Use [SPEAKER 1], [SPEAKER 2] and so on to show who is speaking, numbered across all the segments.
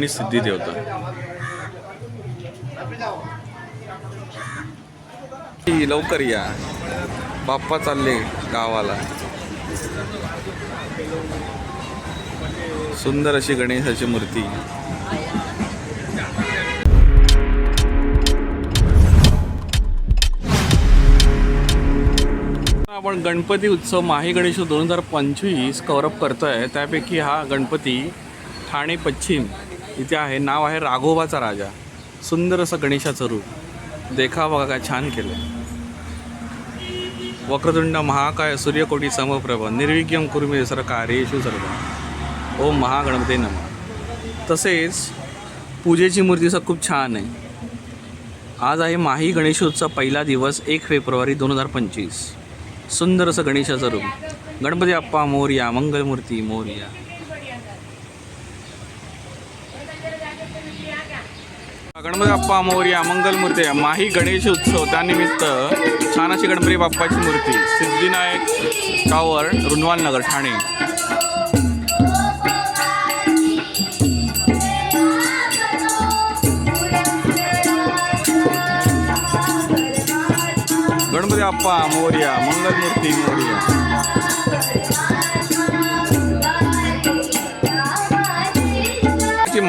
[SPEAKER 1] आणि सिद्धी देवता. लवकर या. बाप्पा चालले गावाला. सुंदर अशी गणेशाची मूर्ती. आपण गणपती उत्सव माही गणेश दोन हजार पंचवीस कव्हरअप करतोय. त्यापैकी हा गणपती ठाणे पश्चिम इथे आहे. नाव आहे राघोबाचा राजा. सुंदर असं गणेशाचं रूप. देखा बघा काय छान केलं वक्रतुंड महाकाय सूर्यकोटी समप्रभ. निर्विघ्यम कुर्मी सर कार्येषु सर्व. ओम महागणपते नम. तसेच पूजेची मूर्ती असं खूप छान आहे. आज आहे माही गणेशोत्सव पहिला दिवस एक फेब्रुवारी दोन हजार पंचवीस. सुंदर असं गणेशाचं रूप. गणपती अप्पा मोर्या मंगलमूर्ती मोर्या. गणपती बाप्पा मोर्या मंगलमूर्ती माही गणेश उत्सव त्यानिमित्त छान अशी गणपती बाप्पाची मूर्ती सिद्धिनायक टॉवर रुनवाल नगर ठाणे. गणपती बाप्पा मोर्या मंगलमूर्ती मोर्या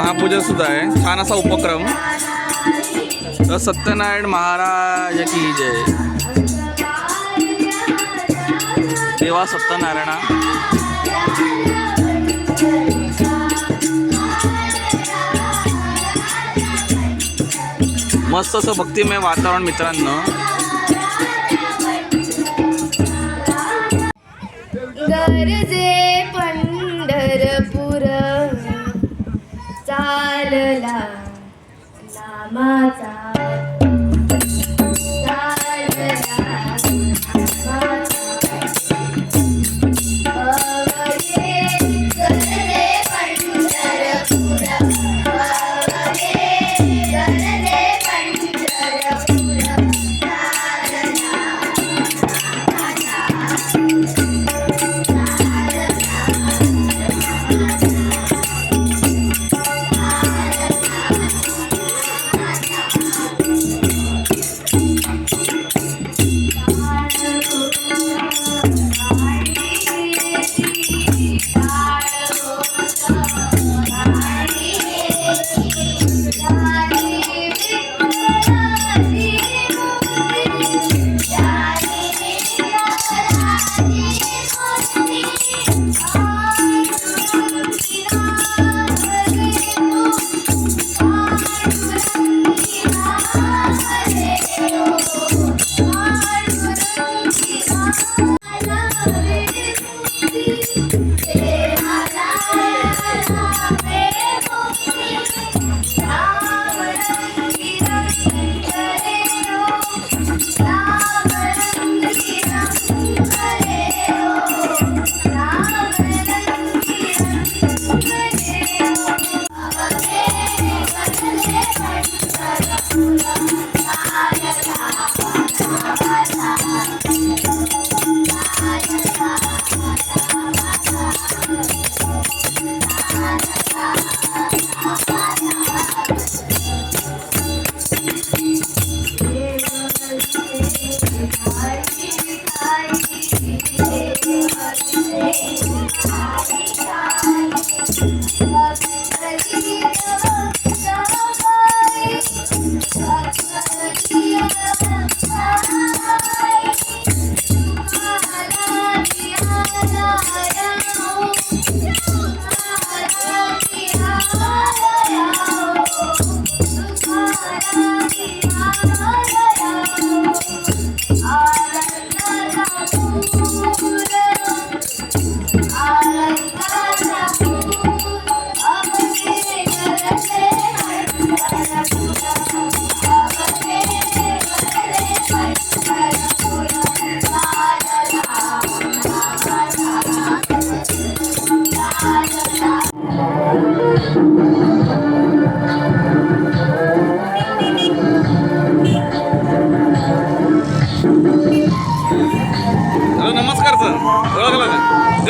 [SPEAKER 1] महापूजा सुद्धा आहे. छान असा उपक्रम. तर सत्यनारायण महाराज की जय. देवा सत्यनारायणा. मस्त असं भक्तिमय वातावरण मित्रांनो.
[SPEAKER 2] गरजे पंढरपूर चालला नामाचा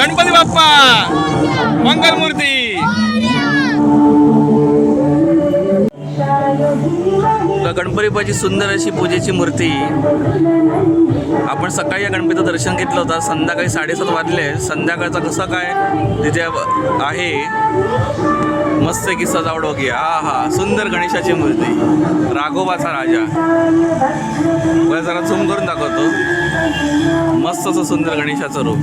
[SPEAKER 1] गणपती बाप्पा मंगलमूर्ती. गणपती बाप्पाची सुंदर अशी पूजेची मूर्ती. आपण सकाळी या गणपतीचं दर्शन घेतलं होतं. संध्याकाळी साडेसात वाजले. संध्याकाळचा कसं काय तिथे आहे? मस्त की सजावट होगी हा हा. सुंदर गणेशाची मूर्ती. राघोबाचा राजा. जरा झूम करून दाखवतो. मस्त असं सुंदर गणेशाचं रूप.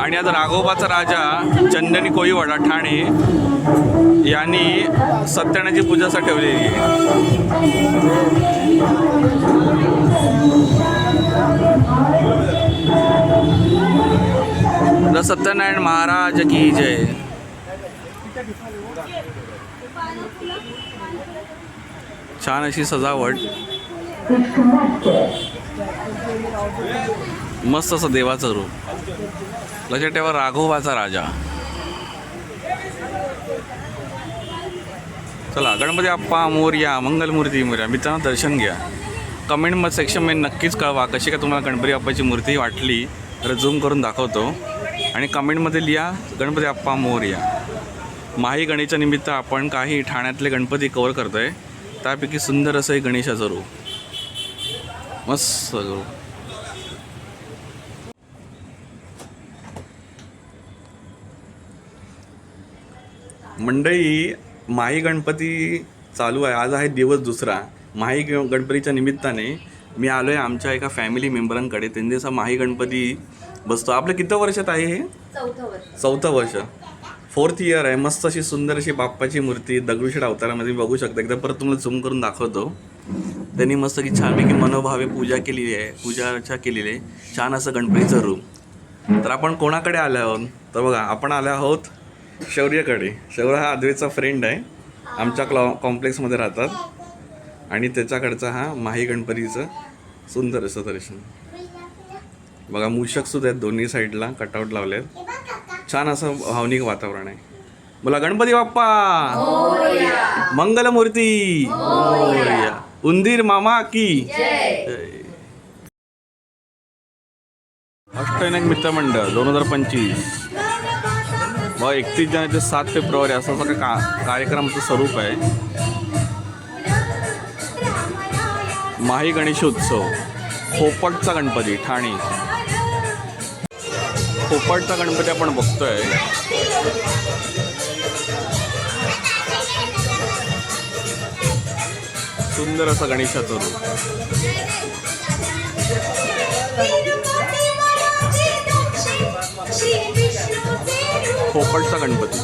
[SPEAKER 1] आणि आता राघोबाचा राजा चंदनी कोईवाडा ठाणे यांनी सत्यानाची पूजासाठी ठेवलेली आहे. सत्यनारायण महाराज की जय? छान अशी सजावट. मस्त असं देवाचं रूप. लक्षात ठेवा राघोबाचा राजा. चला गणपती अप्पा मोर्या मंगलमूर्ती मोर्या. मित्रांनो दर्शन घ्या. कमेंट मग सेक्शनमध्ये नक्कीच कळवा. कशी का तुम्हाला गणपती आप्पाची मूर्ती वाटली तर झूम करून दाखवतो. आणि कमेंटमध्ये लिहा गणपती अप्पा मोर्या. माही गणेशच्या निमित्त आपण काही ठाण्यातले गणपती कवर करतोय. त्यापैकी सुंदर असं एक गणेशाचं रूप. मस्त रूप. मंडळी माही गणपती चालू आहे. आज आहे दिवस दुसरा. माही गणपतीच्या निमित्ताने मी आलो आहे आमच्या एका फॅमिली मेंबरांकडे त्यांनी असा माही गणपती बसतो. आपलं किती वर्षात आहे हे?
[SPEAKER 2] चौथं वर्ष.
[SPEAKER 1] चौथं वर्ष. फोर्थ इयर आहे मस्त अशी सुंदर अशी बाप्पाची मूर्ती दगडूशेठ अवतारामध्ये बघू शकता. एकदा परत तुम्हाला झूम करून दाखवतो. त्यांनी मस्त की छानपैकी मनोभावे पूजा केलेली आहे पूजा केलेली आहे. छान असं गणपतीचं रूप तर आपण कोणाकडे आलो आहोत? तर बघा आपण आलो आहोत शौर्यकडे. शौर्य हा आदवेचा फ्रेंड आहे. आमच्या क्लॉ कॉम्प्लेक्समध्ये राहतात. आणि त्याच्याकडचा हा माही गणपतीचं सुंदर असं दर्शन. बघा मूषक सुद्धा आहेत दोन्ही साईडला कटआउट लावले आहेत छान असं भावनिक वातावरण आहे. बोला गणपती बाप्पा! मंगलमूर्ती! उंदीर मामा की जय. अष्टविनायक मित्रमंडळ दोन हजार पंचवीस. व एकतीस जानेवारी ते सात फेब्रुवारी असं सगळं का कार्यक्रमाचं स्वरूप आहे. माही गणेशोत्सव खोपटचा गणपती ठाणे. खोपटचा गणपती आपण बघतोय. सुंदर असा गणेशाचं रूप. खोपटचा गणपती.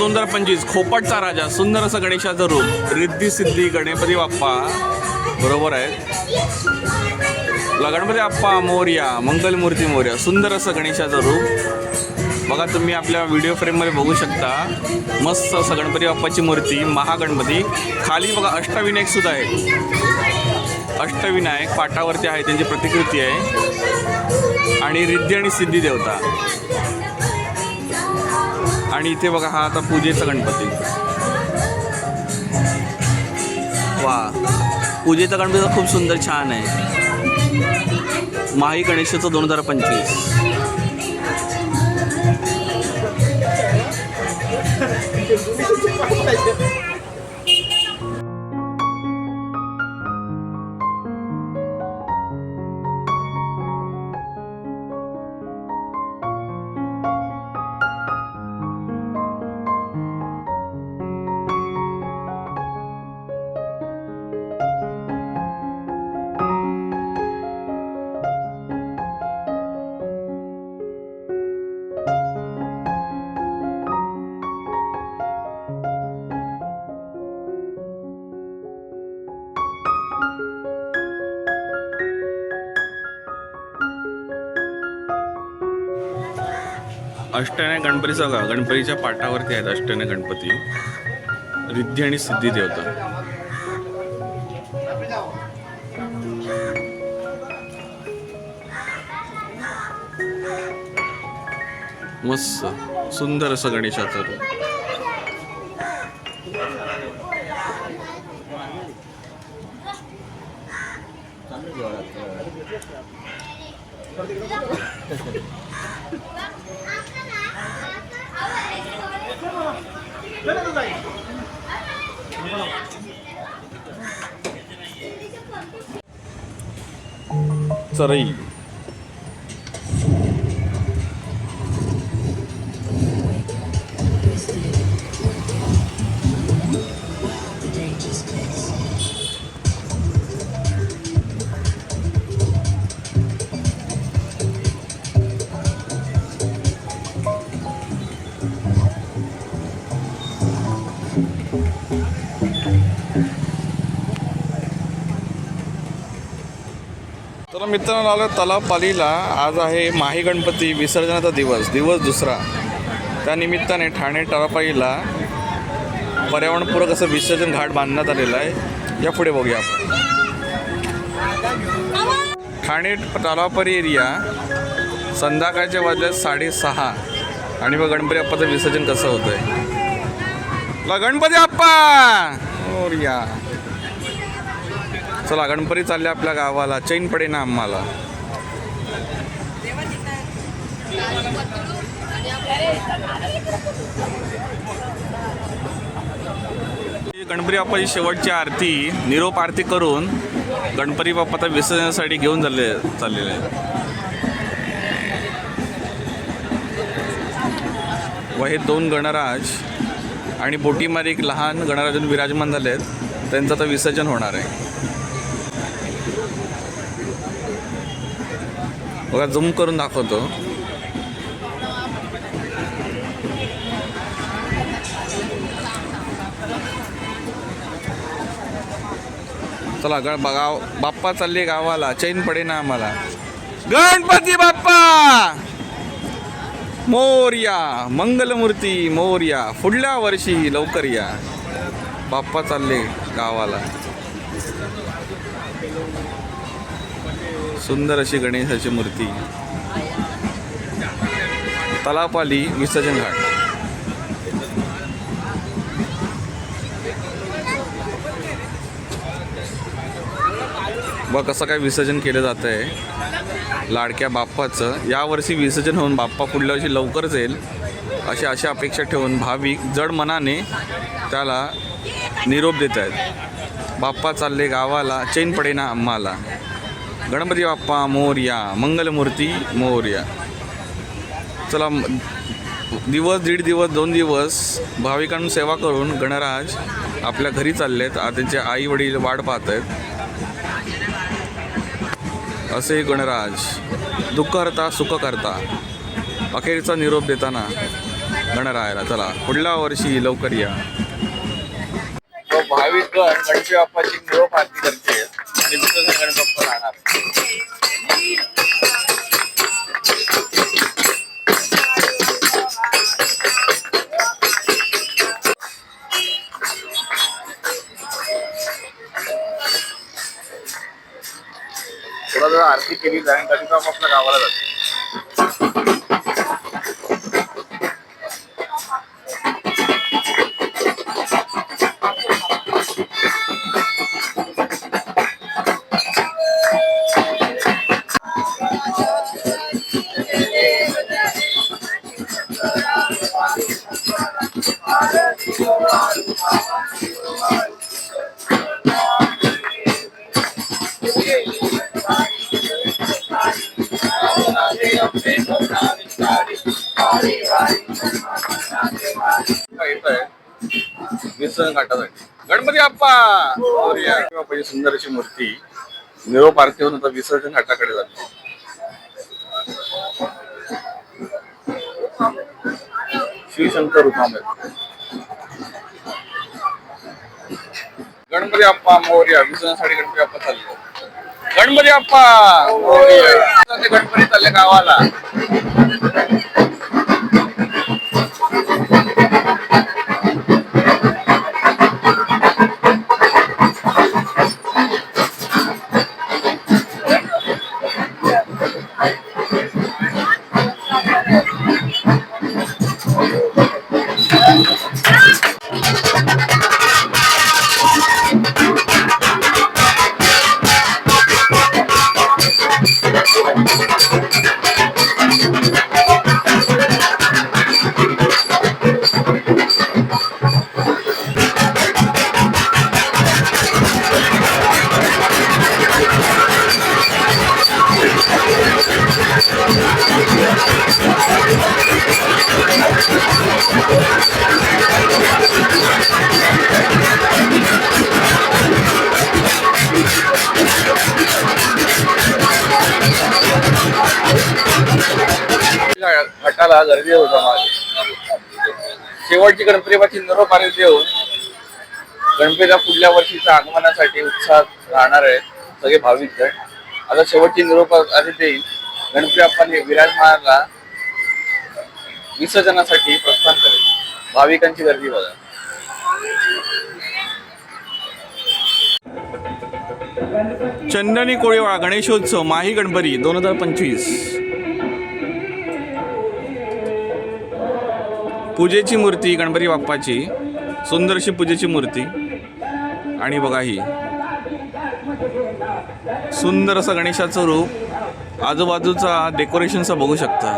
[SPEAKER 1] दोन हजार पंचवीस खोपटचा राजा सुंदर असं गणेशाचं रूप रिद्धी सिद्धी गणपती बाप्पा बरोबर आहेत गणपती बाप्पा मोर्या मंगलमूर्ती मोर्या सुंदर असं गणेशाचं रूप. बघा तुम्ही आपल्या व्हिडिओ फ्रेममध्ये बघू शकता. मस्त असं गणपती बाप्पाची मूर्ती महागणपती. खाली बघा अष्टविनायक सुद्धा आहे. अष्टविनायक पाटावरती आहे त्यांची प्रतिकृती आहे. आणि रिद्धी आणि सिद्धी देवता. आणि इथे बघा हा आता पूजेचा गणपती. वा. पूजेचा गणपती खूप सुंदर छान आहे. माही गणेशाचं दोन हजार पंचवीस. अष्टने गणपतीचा बघा गणपतीच्या पाटावरती आहेत अष्टने गणपती. रिद्धी आणि सिद्धी देवता. मस्त सुंदर असं गणेशाचं रूप. चरई मित्रांनो आलो तलाव पालीला आज आहे माही गणपती विसर्जनाचा दिवस दिवस दुसरा. त्यानिमित्ताने ठाणे तलापाईला पर्यावरणपूरक असं विसर्जन घाट बांधण्यात आलेलं आहे. या पुढे बघूया आपण. ठाणे तलावपारी एरिया संध्याकाळच्या वाजल्यात साडेसहा. आणि मग गणपती आप्पाचं विसर्जन कसं होतंय? आहे गणपती आप्पा मोरया. चला गणपती चालले आपल्या गावाला. चैन पडे ना आम्हाला. गणपती बाप्पाची शेवटची आरती निरोप आरती करून गणपती बाप्पाचा विसर्जनासाठी घेऊन चालले चाललेले व हे दोन गणराज आणि बोटीमध्ये एक लहान गणराजून विराजमान झाले आहेत त्यांचं आता विसर्जन होणार आहे. बघा झूम करून दाखवतो. चला गण गाव बाप्पा चालले गावाला. चैन पडे ना आम्हाला. गणपती बाप्पा! मोर्या मंगलमूर्ती मोर्या पुढल्या वर्षी लवकर या. बाप्पा चालले गावाला. सुंदर अशी गणेशाची मूर्ती. तलापाली विसर्जन घाट. व कसं काय विसर्जन केलं जात आहे लाडक्या बाप्पाचं. यावर्षी विसर्जन होऊन बाप्पा पुढल्या वर्षी लवकरच येईल. अशी अशी अपेक्षा ठेवून भाविक जड मनाने त्याला निरोप देत आहेत बाप्पा चालले गावाला चैन पडे ना आम्हाला. गणपती बाप्पा मोर्या मंगलमूर्ती मोर्या. चला दिवस दीड दिवस दोन दिवस भाविकांना सेवा करून गणराज आपल्या घरी चालले आहेत त्यांचे आई वडील वाट पाहत आहेत. असे गणराज दुःख करता सुख करता अखेरचा निरोप देताना गणरायाला चला पुढल्या वर्षी लवकर या. भाविक गण गणपती बाप्पाची निरोप आरती करते. थोडा आरती केली जाईल तरी तो आपल्या गावाला जातो. विसर्जन घाटासाठी गणपती बाप्पा! मोरया. बाप्पाची सुंदर अशी मूर्ती निरोप आरती आता विसर्जन घाटाकडे जाते. शिवशंकर रुपामे गणपती आप्पा मौर्य! विसर्जनासाठी गणपती बाप्पा चालले. गणपती आप्पा मौर्य! ते गणपती चालले गावाला. दर्शनाला शेवटची गणपतीबाची बाप्पाची निरोप देऊन गणपतीला पुढल्या वर्षीच्या आगमनासाठी उत्साहात राहणार आहे सगळे भाविक जण. आता शेवटची निरोप आरती देईल. गणपती बाप्पाने विराजमानाला विसर्जनासाठी प्रस्थान करेल. भाविकांची गर्दी बघा. चंदनी कोळीवाळा गणेशोत्सव माही गणपती दोन हजार पंचवीस. पूजेची मूर्ती गणपती बाप्पाची सुंदरशी पूजेची मूर्ती. आणि बघा ही. सुंदर असं गणेशाचं रूप. आजूबाजूचा डेकोरेशनचा बघू शकता.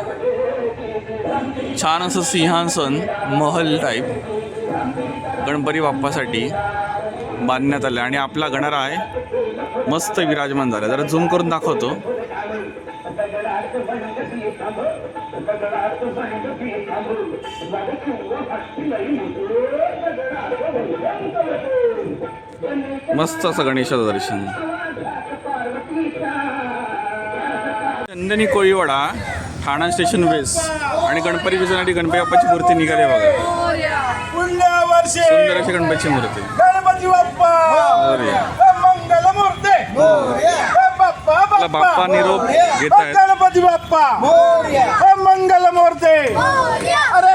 [SPEAKER 1] छान असं सिंहासन महल टाईप गणपती बाप्पासाठी बांधण्यात आलं. आणि आपला गणराय मस्त विराजमान झाला. जरा झूम करून दाखवतो. मस्त असं गणेशाचं दर्शन. चंदनी कोळीवाडा ठाणा स्टेशन वेस्ट आणि गणपती विजयसाठी गणपती बाप्पाची मूर्ती निघाली बघा. सुंदर अशी गणपतीची मूर्ती.
[SPEAKER 3] गणपती बाप्पा!
[SPEAKER 1] निरोप घेत आहेत.
[SPEAKER 3] गणपती बाप्पा! मंगल मूर्ती अरे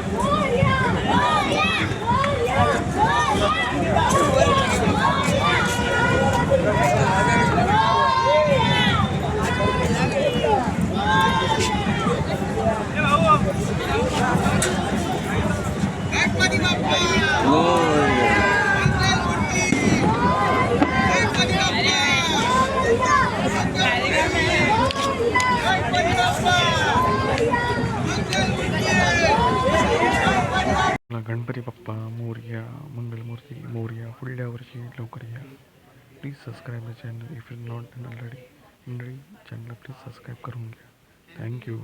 [SPEAKER 1] गणपती बाप्पा
[SPEAKER 4] मोरया मंगलमूर्ती मोरया पुढल्या वर्षी लवकर या. Please subscribe the channel if is not already मंडळी चॅनल प्लीज सबस्क्राईब करून घ्या. Thank you